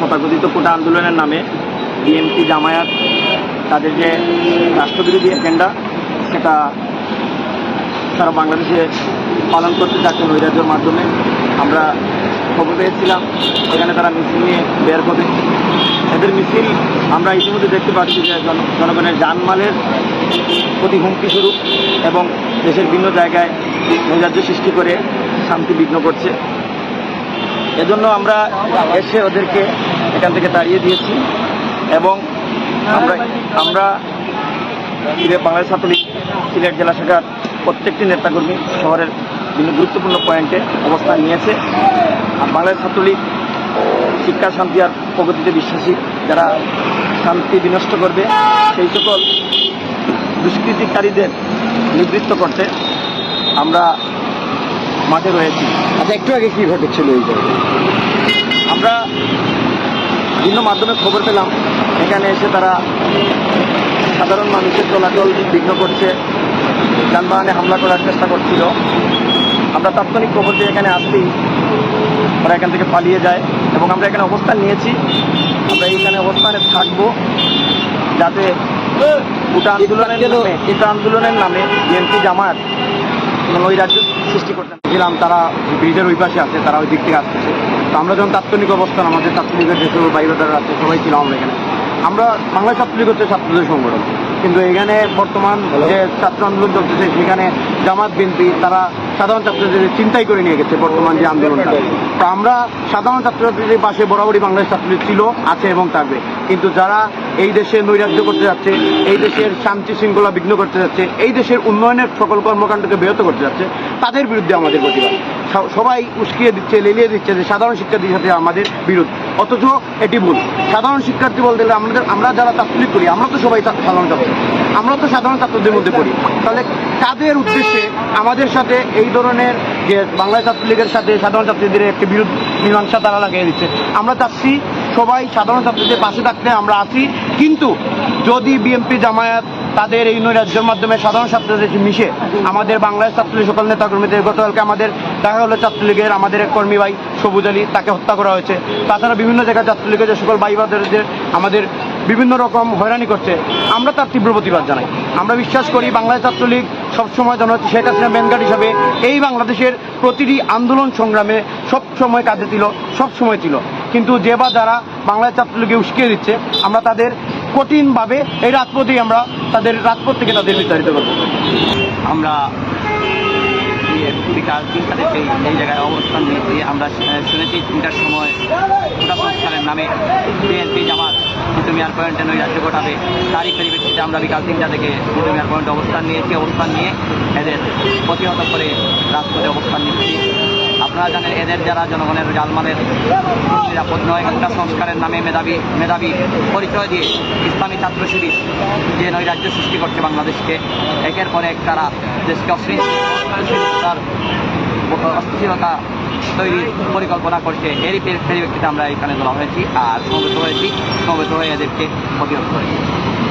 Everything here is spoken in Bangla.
তথাকথিত কোটা আন্দোলনের নামে বিএনপি জামায়াত, তাদের যে রাষ্ট্রবিরোধী এজেন্ডা সেটা সারা বাংলাদেশে পালন করতে যাচ্ছে নৈরাজ্যের মাধ্যমে। আমরা খবর পেয়েছিলাম, এখানে তারা মিছিল নিয়ে বের হবে। এদের মিছিল আমরা ইতিমধ্যে দেখতে পাচ্ছি যে জন- জনগণের জানমালের প্রতি হুমকি স্বরূপ এবং দেশের ভিন্ন জায়গায় নৈরাজ্য সৃষ্টি করে শান্তি বিঘ্ন করছে। এজন্য আমরা এসে ওদেরকে এখান থেকে তাড়িয়ে দিয়েছি এবং আমরা আমরা বাংলাদেশ ছাত্রলীগ, সিলেট জেলা শাখার প্রত্যেকটি নেতাকর্মী শহরের বিভিন্ন গুরুত্বপূর্ণ পয়েন্টে অবস্থান নিয়েছে। আর বাংলাদেশ ছাত্রলীগ শিক্ষা, শান্তি আর প্রগতিতে বিশ্বাসী, যারা শান্তি বিনষ্ট করবে, সেই সকল দুষ্কৃতিকারীদের নিবৃত্ত করতে আমরা মাঠে রয়েছি। আচ্ছা একটু আগে কি ঘটেছিল এই জায়গায়? আমরা বিভিন্ন মাধ্যমে খবর পেলাম। এখানে এসে তারা সাধারণ মানুষের চলাচল বিঘ্ন করছে যানবাহনে হামলা করার চেষ্টা করছিল। আমরা তাৎক্ষণিক খবর দিয়ে এখানে আসতেই ওরা এখান থেকে পালিয়ে যায় এবং আমরা এখানে অবস্থান নিয়েছি। আমরা এইখানে অবস্থানে থাকব যাতে গোটা আন্দোলনের নামে গোটা আন্দোলনের নামে বিএনপি জামায়াত এবং ওই রাজ্য সৃষ্টি করতে ছিলাম তারা ব্রিজের ওই পাশে আছে, তারা ওই দিক থেকে আসতেছে। তো আমরা যখন তাৎক্ষণিক অবস্থান, আমাদের ছাত্রলীগের যেসব ভাই ব্রাদাররা আছে, সবাই ছিলাম আমরা এখানে। আমরা বাংলা ছাত্রলীগ হচ্ছে ছাত্রদের সংগঠন। কিন্তু এখানে বর্তমান যে ছাত্র আন্দোলন চলতেছে, সেখানে জামাত, বিএনপি, তারা সাধারণ ছাত্রদের চিন্তাই করে নিয়ে গেছে বর্তমান যে আন্দোলনটা। তো আমরা সাধারণ ছাত্রছাত্রীদের পাশে বরাবরই বাংলাদেশ ছাত্রলীগ ছিল, আছে এবং থাকবে। কিন্তু যারা এই দেশে নৈরাজ্য করতে যাচ্ছে, এই দেশের শান্তি শৃঙ্খলা বিঘ্ন করতে যাচ্ছে, এই দেশের উন্নয়নের সকল কর্মকাণ্ডকে ব্যাহত করতে যাচ্ছে, তাদের বিরুদ্ধে আমাদের প্রতিবাদ। সবাই উস্কিয়ে দিচ্ছে, লেলিয়ে দিচ্ছে যে সাধারণ শিক্ষার্থীর সাথে আমাদের বিরোধ। অথচ এটি ভুল। সাধারণ শিক্ষার্থী বলতে গেলে আমাদের আমরা যারা ছাত্রলীগ করি, আমরা তো সবাই সাধারণ ছাত্র। আমরা তো সাধারণ ছাত্রদের মধ্যে পড়ি। তাহলে কাদের উদ্দেশ্যে আমাদের সাথে এই ধরনের যে বাংলা ছাত্রলীগের সাথে সাধারণ ছাত্রীদের একটি বিরোধ মীমাংসা তারা লাগিয়ে দিচ্ছে। আমরা চাচ্ছি সবাই সাধারণ ছাত্রীদের পাশে থাকতে আমরা আছি। কিন্তু যদি বিএনপি জামায়াত তাদের এই নৈরাজ্যের মাধ্যমে সাধারণ ছাত্রদের মিশে, আমাদের বাংলাদেশ ছাত্রলীগ সকল নেতাকর্মীদের, গতকালকে আমাদের দেখা হলো ছাত্রলীগের আমাদের এক কর্মী ভাই সবুজ আলী, তাকে হত্যা করা হয়েছে। তাছাড়া বিভিন্ন জায়গায় ছাত্রলীগের যে সকল ভাই বাদের আমাদের বিভিন্ন রকম হয়রানি করছে, আমরা তার তীব্র প্রতিবাদ জানাই। আমরা বিশ্বাস করি বাংলাদেশ ছাত্রলীগ সবসময় জানা হচ্ছে শেখ হাসিনা ব্যানগার্ড হিসাবে এই বাংলাদেশের প্রতিটি আন্দোলন সংগ্রামে সব সময় কাজে ছিল সব সময় ছিল। কিন্তু যে বা যারা বাংলাদেশ ছাত্রলীগকে উস্কিয়ে দিচ্ছে, আমরা তাদের কঠিনভাবে এই রাজপথেই আমরা তাদের রাজপথ থেকে তাদের বিস্তারিত করব। আমরা এই জায়গায় অবস্থান নিয়েছি। আমরা শুনেছি তিনটার সময় সংস্কারের নামে বিএনপি জামাত কুতুমিয়ার পয়েন্টে নৈরাজ্য ঘটাবে। তারই পরিপ্রেক্ষিতে আমরা বিকাল তিনটা থেকে কুতুমিয়ার পয়েন্টে অবস্থান নিয়েছি। অবস্থান নিয়ে এদের প্রতিহত করে রাজপথে অবস্থান নিচ্ছি। আপনারা জানেন এদের যারা জনগণের জালমালের নিরাপদ নয় একটা সংস্কারের নামে মেধাবী মেধাবী পরিচয় দিয়ে ইসলামী ছাত্র শিবির যে নৈরাজ্য সৃষ্টি করছে বাংলাদেশকে, একের পর এক তারা দেশকে অশ্লীলতার অস্থিরতা তৈরির পরিকল্পনা করছে। এরই পরি- পরিপ্রেক্ষিতে আমরা এখানে তোলা হয়েছি আর সমবেত হয়েছি, সমবেত হয়ে এদেরকে প্রতিহত করেছি